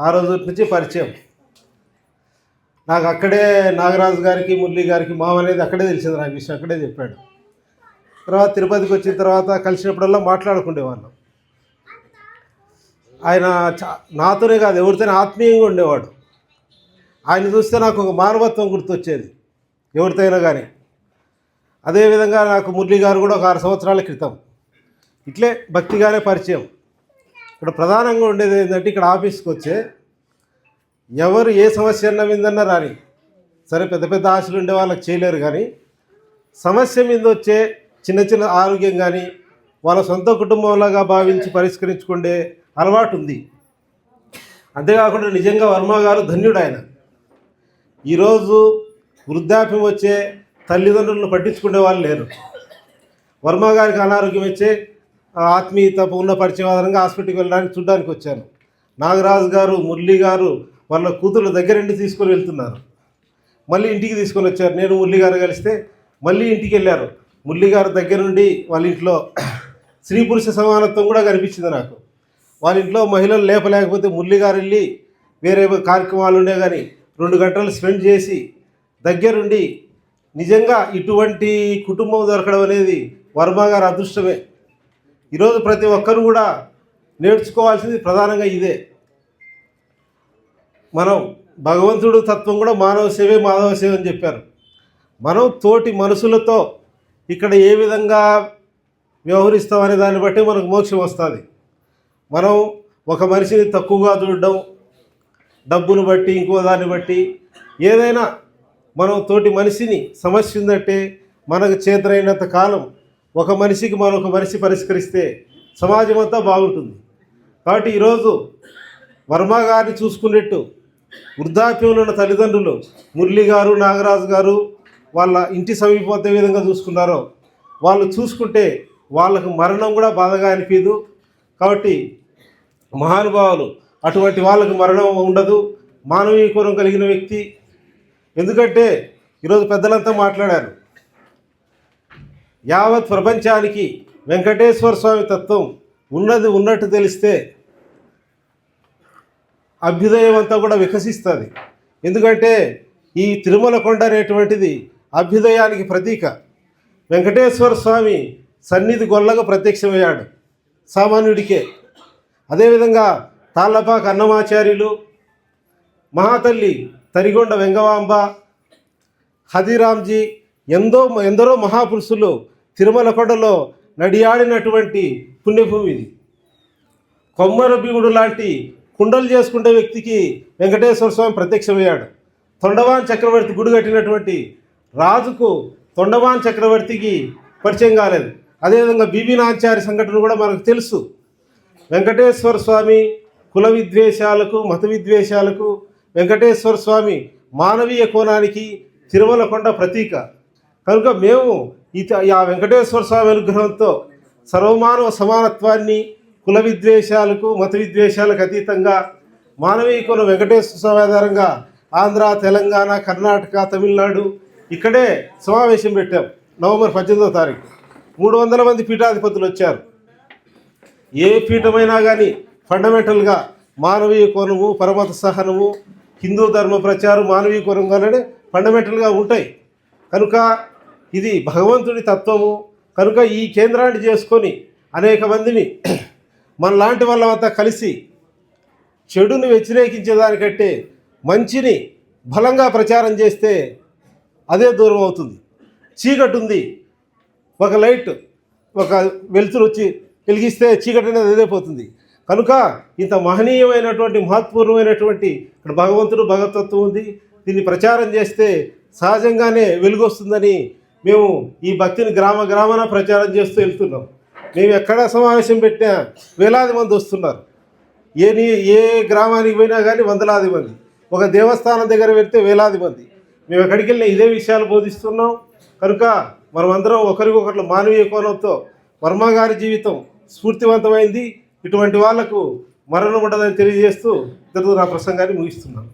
ఆ రోజు నుంచి పరిచయం. నాకు అక్కడే నాగరాజు గారికి మురళి గారికి మామ అనేది అక్కడే తెలిసింది నాకు విషయం అక్కడే చెప్పాడు. తర్వాత తిరుపతికి వచ్చిన తర్వాత కలిసినప్పుడల్లా మాట్లాడుకునేవాళ్ళం ఆయన చా- నాతోనే కాదు ఎవరితోనే ఆత్మీయంగా ఉండేవాడు. ఆయన చూస్తే నాకు ఒక మానవత్వం గుర్తొచ్చేది ఎవరితోనైనా కానీ అదేవిధంగా నాకు మురళి గారు కూడా ఒక ఆరు సంవత్సరాల క్రితం. ఇట్లే భక్తిగానే పరిచయం. ఇక్కడ ప్రధానంగా ఉండేది ఏంటంటే ఇక్కడ ఆఫీస్కి వచ్చే ఎవరు ఏ సమస్య అన్న మీదన్నా రాని సరే పెద్ద పెద్ద ఆశలు ఉండే వాళ్ళకి చేయలేరు కానీ సమస్య మీద వచ్చే చిన్న చిన్న ఆరోగ్యం కానీ వాళ్ళ సొంత కుటుంబంలాగా భావించి పరిష్కరించుకుండే అలవాటు ఉంది. అంతేకాకుండా నిజంగా వర్మ గారు ధన్యుడు ఆయన. ఈరోజు వృద్ధాప్యం వచ్చే తల్లిదండ్రులను పట్టించుకునే వాళ్ళు లేరు. వర్మ గారికి అనారోగ్యం వచ్చే ఆత్మీయత ఉన్న పరిచయం ఆధారంగా హాస్పిటల్కి వెళ్ళడానికి చూడడానికి వచ్చాను. నాగరాజు గారు మురళి గారు వాళ్ళ కూతురు దగ్గరుండి తీసుకొని వెళ్తున్నారు. మళ్ళీ ఇంటికి తీసుకొని వచ్చారు. నేను మురళి గారు కలిస్తే మళ్ళీ ఇంటికి వెళ్ళారు. మురళి గారు దగ్గర నుండి వాళ్ళ ఇంట్లో స్త్రీ పురుష సమానత్వం కూడా కనిపించింది నాకు. వాళ్ళ ఇంట్లో మహిళలు లేపలేకపోతే మురళి గారు వెళ్ళి వేరే కార్యక్రమాలు ఉండే కానీ రెండు గంటలు స్పెండ్ చేసి దగ్గరుండి నిజంగా ఇటువంటి కుటుంబం దొరకడం అనేది వర్మ గారి అదృష్టమే. ఈరోజు ప్రతి ఒక్కరు కూడా నేర్చుకోవాల్సింది ప్రధానంగా ఇదే. మనం భగవంతుడు తత్వం కూడా మానవ సేవే మాధవ సేవ అని చెప్పారు. మనం తోటి మనుషులతో ఇక్కడ ఏ విధంగా వ్యవహరిస్తాం అనే దాన్ని బట్టి మనకు మోక్షం వస్తుంది. మనం ఒక మనిషిని తక్కువగా చూడడం డబ్బును బట్టి ఇంకో దాన్ని బట్టి ఏదైనా మనం తోటి మనిషిని సమస్య ఉందంటే మనకు చేతనైనంత కాలం ఒక మనిషికి మరొక మనిషి పరిష్కరిస్తే సమాజం అంతా బాగుంటుంది. కాబట్టి ఈరోజు వర్మ గారిని చూసుకున్నట్టు వృద్ధాప్యంలో ఉన్న తల్లిదండ్రులు మురళి గారు నాగరాజు గారు వాళ్ళ ఇంటి సమీపంతో ఏ విధంగా చూసుకున్నారో వాళ్ళు చూసుకుంటే వాళ్ళకు మరణం కూడా బాధగా అనిపించదు కాబట్టి మహానుభావులు అటువంటి వాళ్ళకు మరణం ఉండదు. మానవీకూరం కలిగిన వ్యక్తి. ఎందుకంటే ఈరోజు పెద్దలంతా మాట్లాడారు. యావత్ ప్రపంచానికి వెంకటేశ్వర స్వామి తత్వం ఉన్నది ఉన్నట్టు తెలిస్తే అభ్యుదయం అంతా కూడా వికసిస్తుంది. ఎందుకంటే ఈ తిరుమల కొండ అనేటువంటిది అభ్యుదయానికి ప్రతీక. వెంకటేశ్వర స్వామి సన్నిధి గొల్లగా ప్రత్యక్షమయ్యాడు సామాన్యుడికే. అదేవిధంగా తాళ్ళపాక అన్నమాచార్యులు మహాతల్లి తరిగొండ వెంగవాంబ హదిరామ్జీ ఎందో ఎందరో మహాపురుషులు తిరుమల కొండలో నడియాడినటువంటి పుణ్యభూమి ఇది. కొమ్మరభీముడు లాంటి కుండలు చేసుకునే వ్యక్తికి వెంకటేశ్వర స్వామి ప్రత్యక్షమయ్యాడు. తొండవాన్ చక్రవర్తి గుడి కట్టినటువంటి రాజుకు తొండవాన్ చక్రవర్తికి పరిచయం కాలేదు. అదేవిధంగా బీబీ నాచారి సంఘటన కూడా మనకు తెలుసు. వెంకటేశ్వర స్వామి కుల విద్వేషాలకు మత విద్వేషాలకు వెంకటేశ్వర స్వామి మానవీయ కోణానికి తిరుమల కొండ ప్రతీక. కనుక మేము ఈ ఆ వెంకటేశ్వర స్వామి అనుగ్రహంతో సర్వమానవ సమానత్వాన్ని కుల విద్వేషాలకు మత విద్వేషాలకు అతీతంగా మానవీయ వెంకటేశ్వర స్వామి ఆధారంగా ఆంధ్ర తెలంగాణ కర్ణాటక తమిళనాడు ఇక్కడే సమావేశం పెట్టాం. నవంబర్ పద్దెనిమిదో తారీఖు. మూడు వందల మంది పీఠాధిపతులు వచ్చారు. ఏ పీఠమైనా కానీ ఫండమెంటల్గా మానవీయ కోణము పరమత సహనము హిందూ ధర్మ ప్రచారం మానవీయ కోణంగానే ఫండమెంటల్గా ఉంటాయి. కనుక ఇది భగవంతుడి తత్వము. కనుక ఈ కేంద్రాన్ని చేసుకొని అనేక మందిని మనలాంటి వాళ్ళంతా కలిసి చెడును వ్యతిరేకించేదానికంటే మంచిని బలంగా ప్రచారం చేస్తే అదే దూరం అవుతుంది. చీకటి ఉంది ఒక లైట్ ఒక వెలుతురు వచ్చి వెలిగిస్తే చీకటి అనేది అదే పోతుంది. కనుక ఇంత మహనీయమైనటువంటి మహత్పూర్వమైనటువంటి ఇక్కడ భగవంతుడు భగవతత్వం ఉంది. దీన్ని ప్రచారం చేస్తే సహజంగానే వెలుగొస్తుందని మేము ఈ భక్తిని గ్రామ గ్రామాన ప్రచారం చేస్తూ వెళ్తున్నాం. మేము ఎక్కడ సమావేశం పెట్టినా వేలాది మంది వస్తున్నారు. ఏ ఏ గ్రామానికి పోయినా కానీ వందలాది మంది. ఒక దేవస్థానం దగ్గర పెడితే వేలాది మంది. మేము ఎక్కడికి వెళ్ళినా ఇదే విషయాలు బోధిస్తున్నాం. కనుక మనమందరం ఒకరికొకరు మానవీయ కోణంతో వర్మగారి జీవితం స్ఫూర్తివంతమైంది. ఇటువంటి వాళ్ళకు మరణం ఉండదని తెలియజేస్తూ ఇతరులు నా ప్రసంగాన్ని ముగిస్తున్నాను.